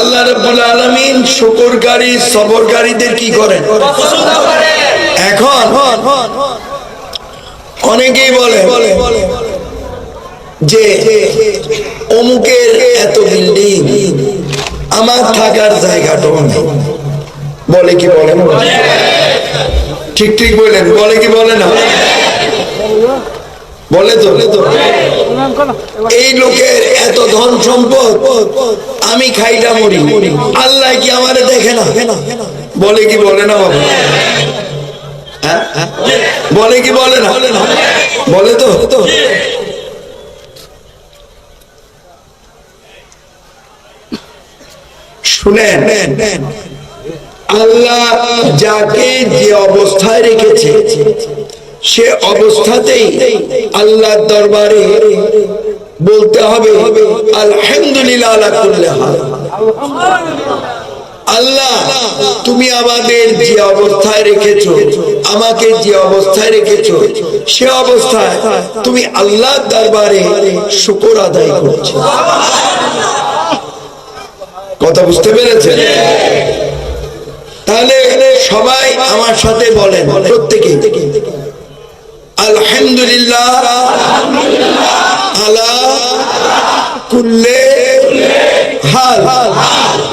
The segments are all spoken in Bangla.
আল্লাহ রাব্বুল আলামিন শুকরকারী সবরকারীদের কি করেন? এখন অনেকেই বলে যে অমুকের এত বিল্ডিং আমার থাকার জায়গাটাও নেই। বলে কি বলেন? ঠিক ঠিক বললেন বলে কি বলে না? বলে তো এই লোকের এত ধন সম্পদ আমি খাইটা মরি আল্লাহ কি আমারে দেখে না? বলে কি বলে না বাবা? হ্যাঁ? বলে কি বলে না? বলে তো। শুনেন, আল্লাহ যাকে যে অবস্থায় রেখেছে সে অবস্থাতেই আল্লাহর দরবারে বলতে হবে, আলহামদুলিল্লাহ। আল্লাহ, তুমি আমাদের যে অবস্থায় রেখেছো, আমাকে যে অবস্থায় রেখেছো, সে অবস্থায় তুমি আল্লাহর দরবারে শুকর আদায় করছ। কথা বুঝতে পেরেছেন? তাহলে সবাই আমার সাথে বলেন প্রত্যেকে আলহামদুলিল্লাহ। আলা কুল্লে হাল।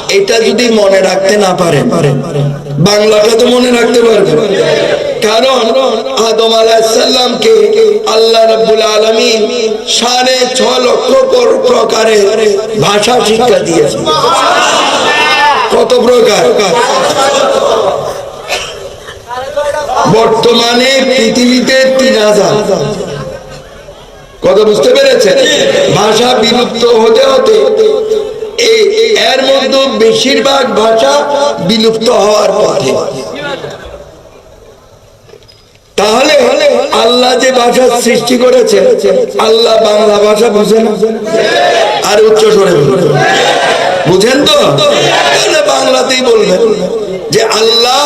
এটা যদি মনে রাখতে না পারেন, বাংলাটা তো মনে রাখতে পারবেন। কারণ আদম আলাহিসাল্লামকে আল্লাহ রাব্বুল আলামিন সাড়ে ছ লক্ষ পর- প্রকারের ভাষা শিক্ষা দিয়েছে কত প্রকার? বর্তমানে পৃথিবীতে কথা বুঝতে পেরেছেন? ভাষা বিলুপ্ত হতে হতে এর মধ্যে বেশিরভাগ ভাষা বিলুপ্ত হওয়ার পথে। তাহলে আল্লাহ যে ভাষা সৃষ্টি করেছে আল্লাহ বাংলা ভাষা বুঝে না আর উচ্চ স্বরে বুঝেন তো? বাংলাতেই বলবেন যে আল্লাহ,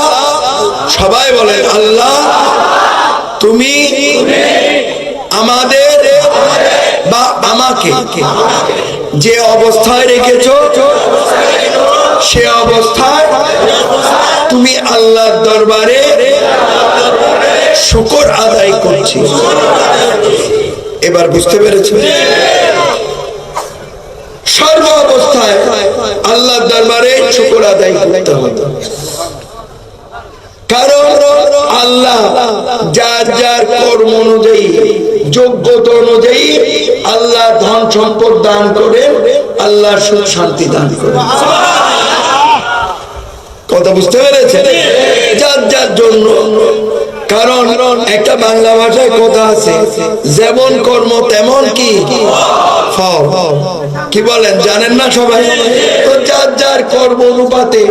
সবাই বলেন আল্লাহ তুমি আমাদের বা আমাকে যে অবস্থায় রেখেছো, সে অবস্থায় তুমি আল্লাহর দরবারে শুকর আদায় করছি। এবার বুঝতে পেরেছ? সর্ব অবস্থায় আল্লাহর দরবারে শুকর আদায় করতে হবে। কারণ আল্লাহ, যার যার কর্ম অনুযায়ী, যোগ্যতা অনুযায়ী আল্লাহ ধন সম্পদ দান করে, আল্লাহ সুখ শান্তি দান করে। কথা বুঝতে পেরেছেন? যার যার জন্য। কারণ একটা বাংলা ভাষায় কথা আছে, যেমন কর্ম তেমন কি কি বলেন, জানেন না সবাই? তো যার যার কর্ম অনুপাতে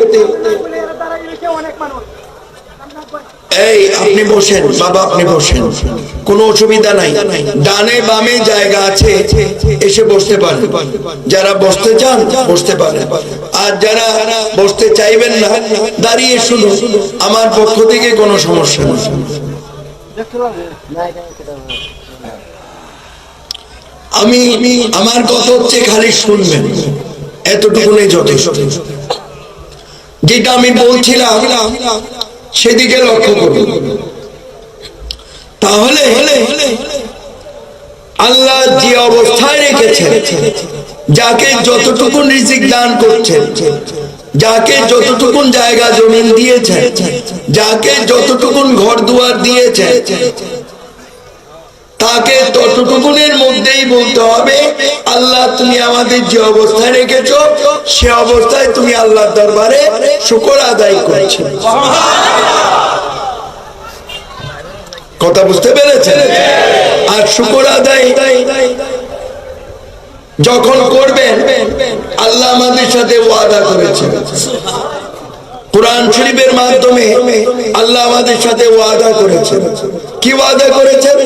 এই আপনি বসেন, বাবা আপনি বসেন। কোনো অসুবিধা নাই। ডানে বামে জায়গা আছে, এসে বসতে পারেন। যারা বসতে চান, বসতে পারেন। আর যারা বসতে চাইবেন না, দাঁড়িয়ে শুনুন আমার পক্ষ থেকে কোনো সমস্যা নেই। আমি, আমার কথা হচ্ছে খালি শুনবেন। এতটুকুনই যথেষ্ট। যেটা আমি বলছিলাম সেদিকে লক্ষ্য করুন। তাহলে আল্লাহ যে অবস্থায় রেখেছেন, যাকে যতটুকু রিজিক দান করছেন, যাকে যতটুকুন জায়গা জমিন দিয়েছে যাকে যতটুকুন ঘর দুয়ার দিয়েছেন তাকে ততটুকুনের মধ্যেই বলতে হবে, আল্লাহ তুমি আমাদের যে অবস্থায় রেখেছো, সে অবস্থায় তুমি আল্লাহর দরবারে শুকর আদায় করছ। কথা বুঝতে পেরেছেন? আর শুকর আদায় যখন করবেন, আল্লাহ আমাদের সাথে ওয়াদা করেছেন। কোরআন শরীফের মাধ্যমে আল্লাহ আমাদের সাথে ওয়াদা করেছেন। কি ওয়াদা করেছেন?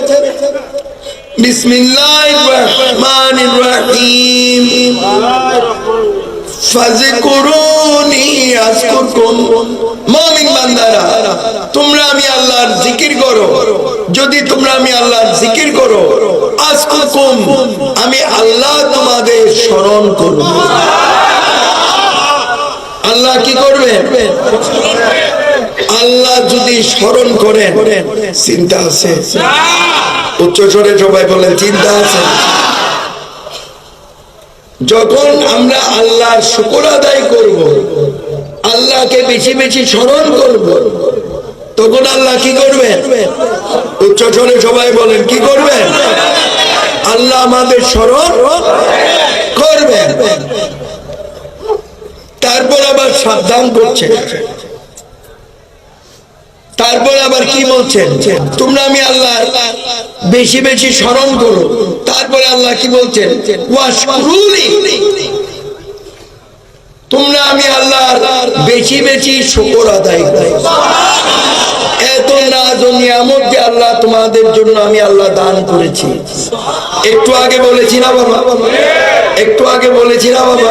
তোমরা আমি আল্লাহর জিকির করো। যদি তোমরা আমি আল্লাহর জিকির করো আমি আল্লাহ তোমাদের স্মরণ করব। আল্লাহ কি করবেন আল্লাহ যদি স্মরণ করেন, চিন্তা আছে। উচ্চ স্বরে সবাই বলেন, চিন্তা আছে। যখন আমরা আল্লাহর শুকর আদায় করব, আল্লাহকে বেশি বেশি স্মরণ করব, তখন আল্লাহ কি করবেন উচ্চ স্বরে সবাই বলেন, কি করবেন আল্লাহ আমাদের স্মরণ করবেন তারপর আবার সাবধান করছেন তারপর আবার কি বলছেন তোমরা আমি আল্লাহ বেশি বেশি স্মরণ করো। তারপরে আল্লাহ কি বলছেন তোমরা আমি আল্লাহ বেশি বেশি শুকর আদায় করো। এত নাজ ও নিয়ামত যে আল্লাহ তোমাদের জন্য আমি আল্লাহ দান করেছি। একটু আগে বলেছি না বাবা? একটু আগে বলেছি না বাবা?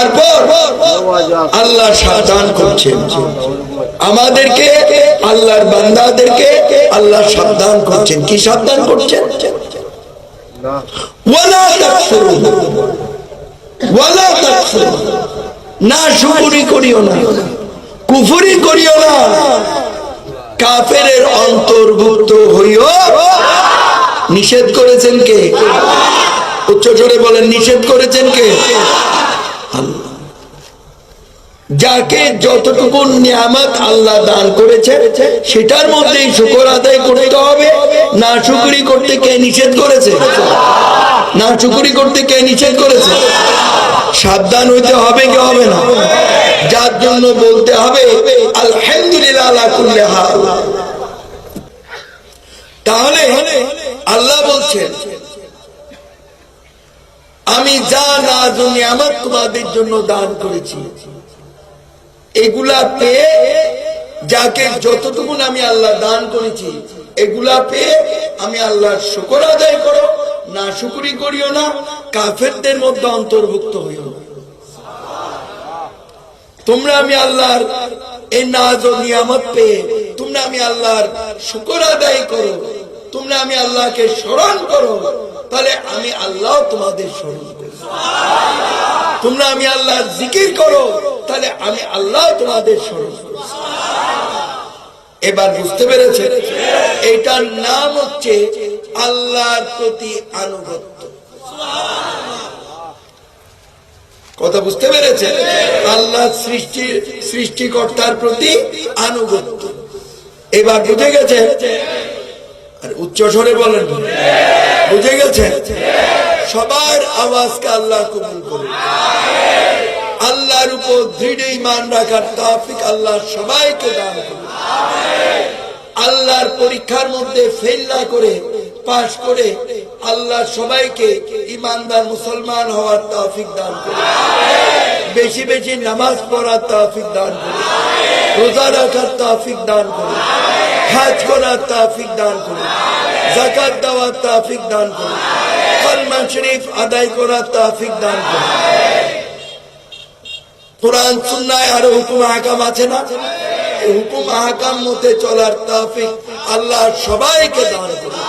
তারপর আল্লাহ সাবধান করছেন। আমাদেরকে, আল্লাহর বান্দাদেরকে আল্লাহ সাবধান করছেন। কি সাবধান করছেন? না শুকুরি করিও না। কুফুরি করিও না। কাফেরের অন্তর্ভুক্ত হইও। নিষেধ করেছেন কে? উচ্চ জোরে বলেন, নিষেধ করেছেন কে। যাকে যতটুকু নিয়ামত আল্লাহ দান করেছে, সেটার মধ্যেই শুকর আদায় করতে হবে। না শুকরি করতে কে নিষেধ করেছে? না শুকরি করতে কে নিষেধ করেছে? সাবধান হইতে হবে কি হবে না? যার জন্য বলতে হবে, আলহামদুলিল্লাহ তাহলে আল্লাহ বলছেন, আমি যা না নিয়ামত তোমাদের জন্য দান করেছি এগুলা পেয়ে যাকে যতটুকু আমি আল্লাহ দান করেছি এগুলা পেয়ে আমি আল্লাহর শুকর আদায় করো, না শুকরি করিও না, কাফেরদের মধ্যে অন্তর্ভুক্ত হইও তোমরা আমি আল্লাহর এই নাজ ও নিয়ামত পেয়ে, তোমরা আমি আল্লাহর শুকর আদায় করো, তোমরা আমি আল্লাহকে স্মরণ করো, তাহলে আমি আল্লাহ তোমাদের স্মরণ করো। তোমরা আমি আল্লাহর জিকির করো তাহলে আমি আল্লাহ তোমাদের স্মরণ এবার বুঝতে পেরেছে এটার নাম হচ্ছে আল্লাহর প্রতি আনুগত্য। কথা বুঝতে পেরেছে আল্লাহ সৃষ্টি, সৃষ্টিকর্তার প্রতি আনুগত্য। এবার বুঝে গেছে আর উচ্চ স্বরে বলেন। বুঝে গেছে সবার আওয়াজকে আল্লাহ কবুল করে আল্লাহর উপর দৃঢ় ইমান রাখার তাফিক আল্লাহ সবাইকে দান করে আল্লাহর পরীক্ষার মধ্যে ফেল না করে পাশ করে আল্লাহ সবাইকে ইমানদার মুসলমান হওয়ার তৌফিক দান করে বেশি বেশি নামাজ পড়ার তৌফিক দান করে রোজা রাখার তৌফিক দান করে হাজ করার তৌফিক দান করে জাকাত দেওয়ার তৌফিক দান করে কলমা শরীফ আদায় করার তৌফিক দান করে কোরআন, সুন্নায় আরও হুকুম আহকাম আছে না? হুকুম আহকাম মতে চলার তাফিক আল্লাহ সবাইকে দান করে